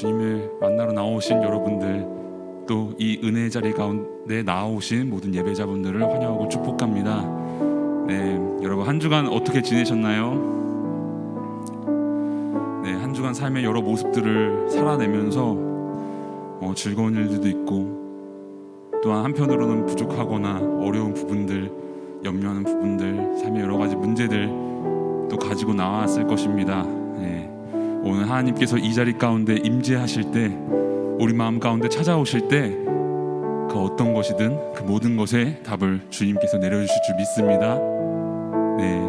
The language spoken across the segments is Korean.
주님을 만나러 나오신 여러분들 또 이 은혜 자리 가운데 나오신 모든 예배자분들을 환영하고 축복합니다. 네, 여러분 한 주간 어떻게 지내셨나요? 네, 한 주간 삶의 여러 모습들을 살아내면서 어, 즐거운 일들도 있고 또한 한편으로는 부족하거나 어려운 부분들, 염려하는 부분들, 삶의 여러 가지 문제들 또 가지고 나왔을 것입니다. 네, 오늘 하나님께서 이 자리 가운데 임재하실 때 우리 마음 가운데 찾아오실 때 그 어떤 것이든 그 모든 것에 답을 주님께서 내려주실 줄 믿습니다. 네,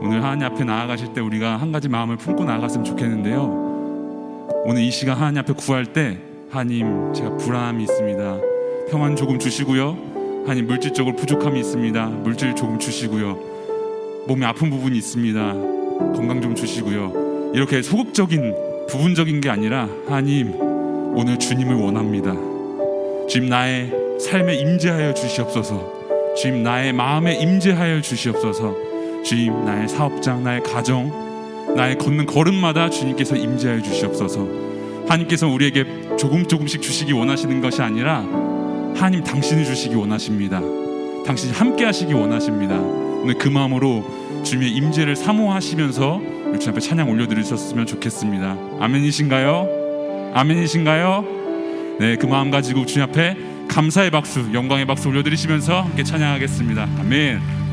오늘 하나님 앞에 나아가실 때 우리가 한 가지 마음을 품고 나아갔으면 좋겠는데요. 오늘 이 시간 하나님 앞에 구할 때 하나님 제가 불안함이 있습니다. 평안 조금 주시고요. 하나님 물질적으로 부족함이 있습니다. 물질 조금 주시고요. 몸에 아픈 부분이 있습니다. 건강 좀 주시고요. 이렇게 소극적인 부분적인 게 아니라 하나님 오늘 주님을 원합니다. 주님 나의 삶에 임재하여 주시옵소서. 주님 나의 마음에 임재하여 주시옵소서. 주님 나의 사업장, 나의 가정, 나의 걷는 걸음마다 주님께서 임재하여 주시옵소서. 하나님께서 우리에게 조금 조금씩 주시기 원하시는 것이 아니라 하나님 당신이 주시기 원하십니다. 당신이 함께 하시기 원하십니다. 오늘 그 마음으로 주님의 임재를 사모하시면서 우리 주 앞에 찬양 올려드리셨으면 좋겠습니다. 아멘이신가요? 아멘이신가요? 네, 그 마음 가지고 주님 앞에 감사의 박수, 영광의 박수 올려드리시면서 함께 찬양하겠습니다. 아멘.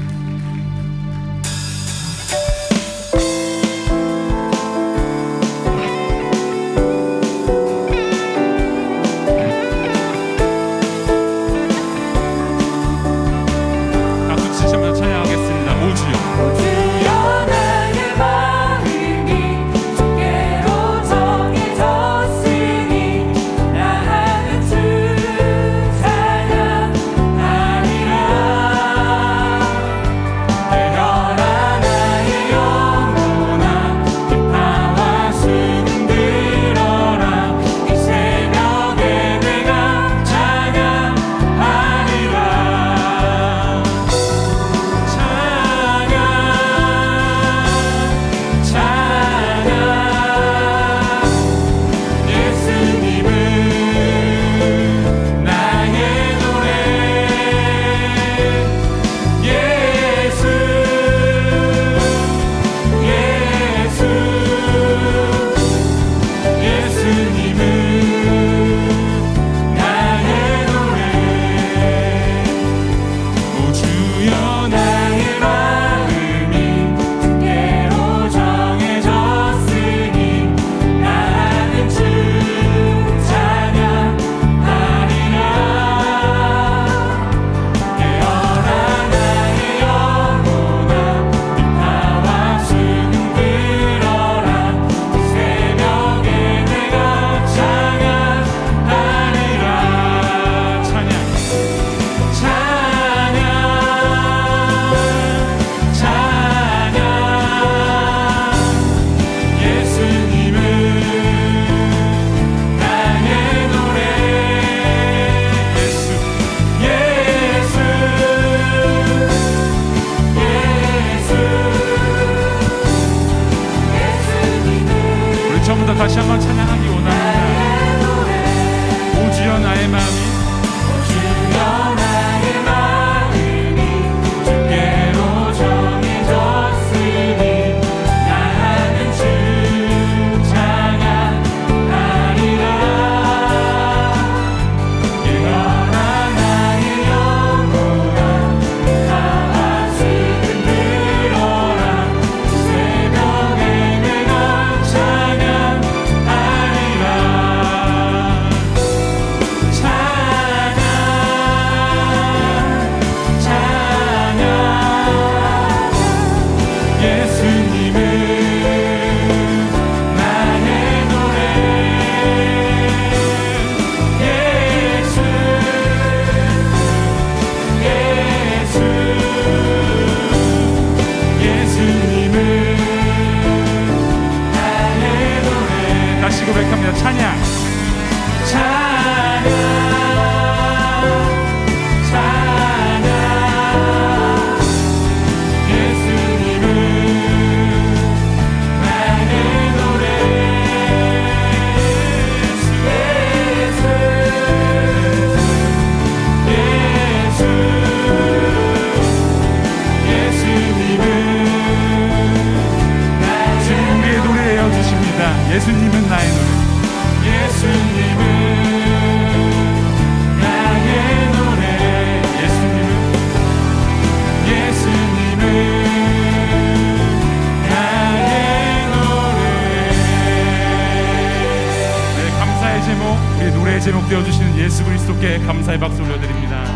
되어주시는 예수 그리스도께 감사의 박수 올려드립니다.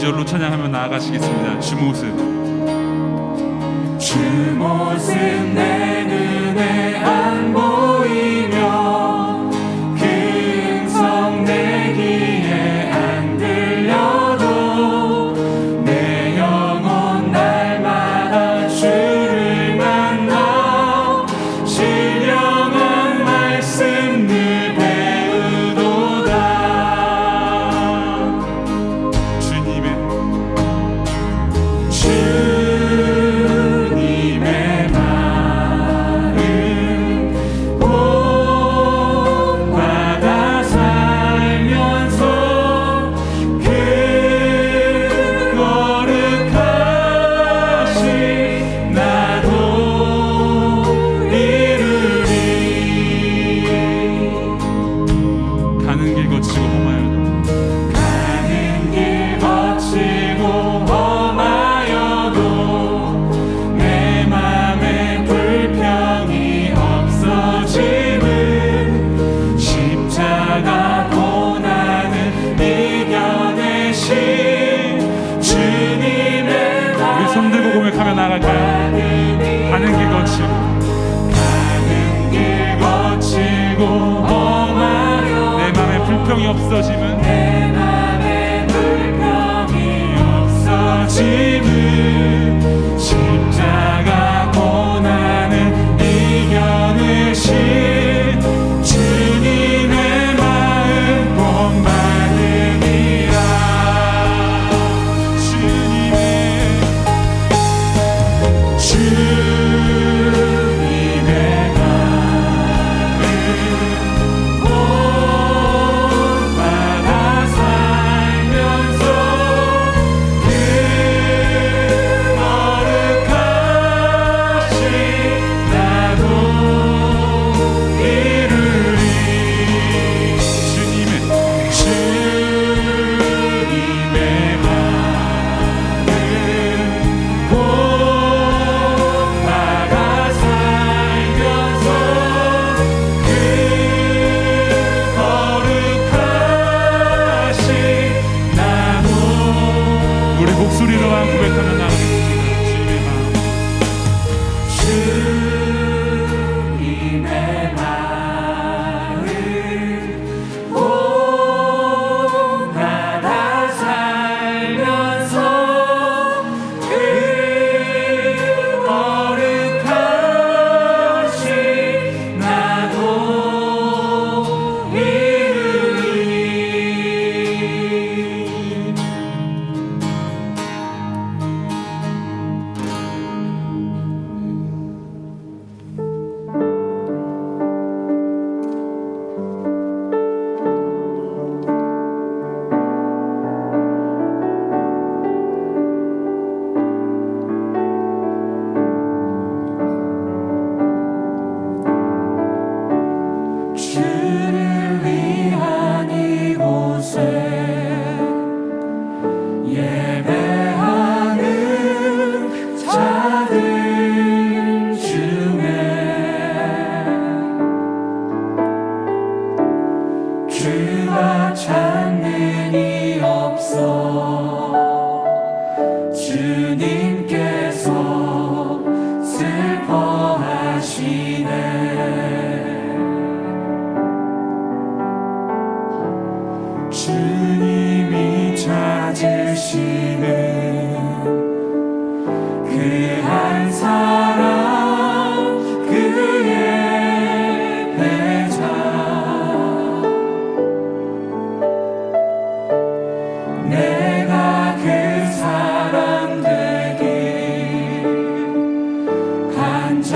2절로 찬양하며 나아가시겠습니다. 주 모습 주 모습 내는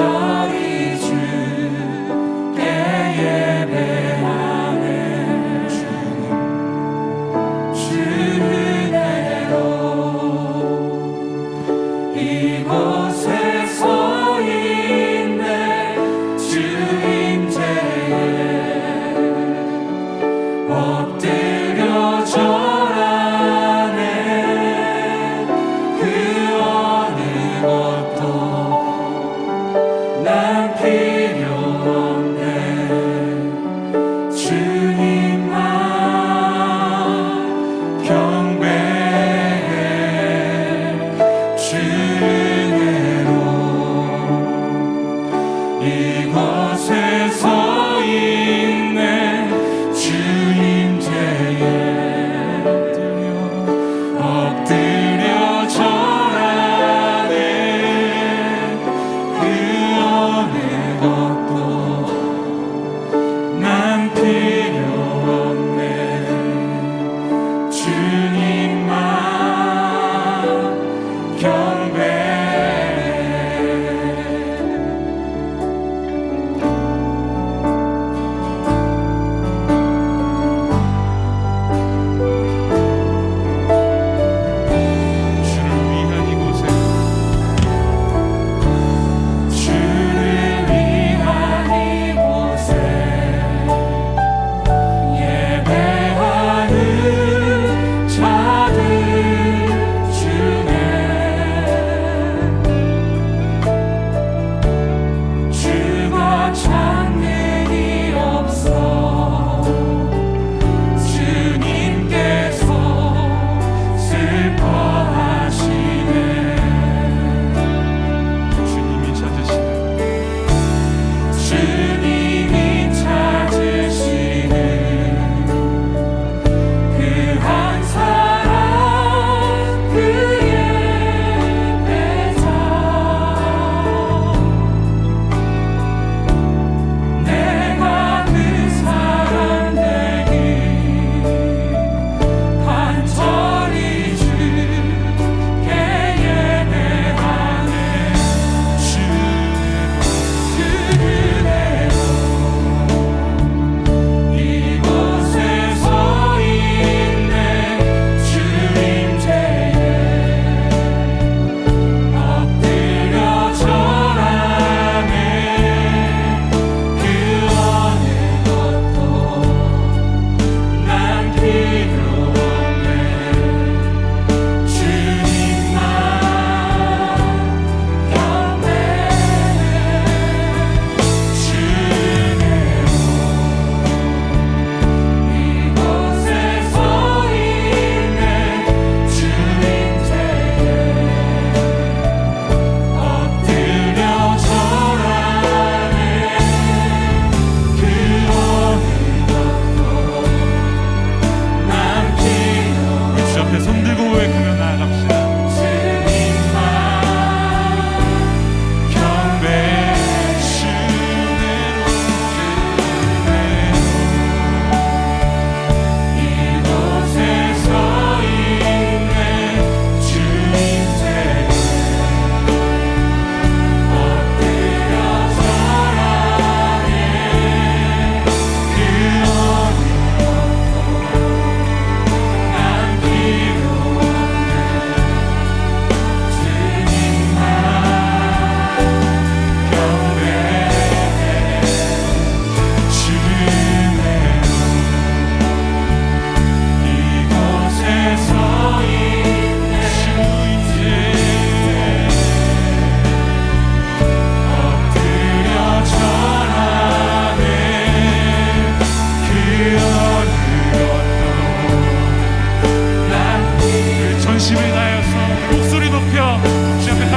Oh.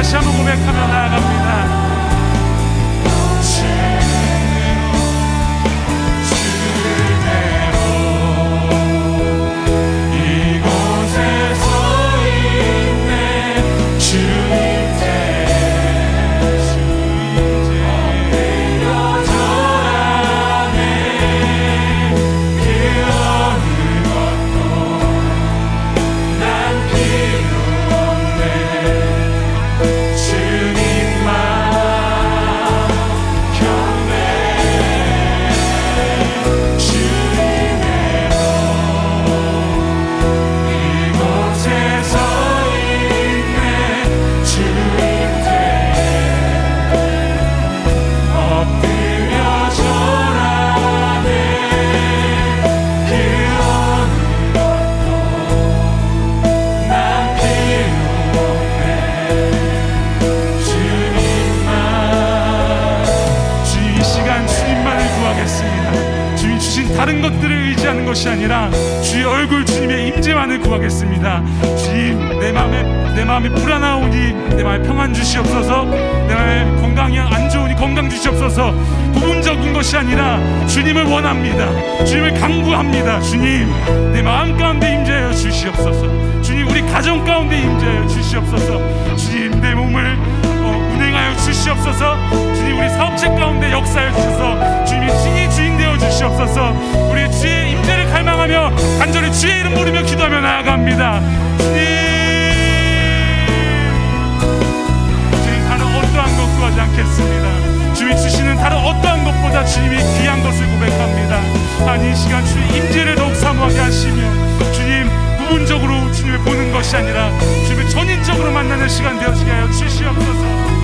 Lasciamo come camminare. 것이 아니라 주의 얼굴 주님의 임재만을 구하겠습니다. 주님 내 마음에 내 마음이 불안하오니 내 마음에 평안 주시옵소서. 내 마음에 건강이 안 좋으니 건강 주시옵소서. 부분적인 것이 아니라 주님을 원합니다. 주님을 강구합니다. 주님 내 마음 가운데 임재하여 주시옵소서. 주님 우리 가정 가운데 임재하여 주시옵소서. 주님 내 몸을 어, 운행하여 주시옵소서. 주님 우리 사업체 가운데 역사하여 주셔서 이 시간 주의 임재를 더욱 사모하게 하시며 주님 부분적으로 주님을 보는 것이 아니라 주님을 전인적으로 만나는 시간 되어지게 하여 주시옵소서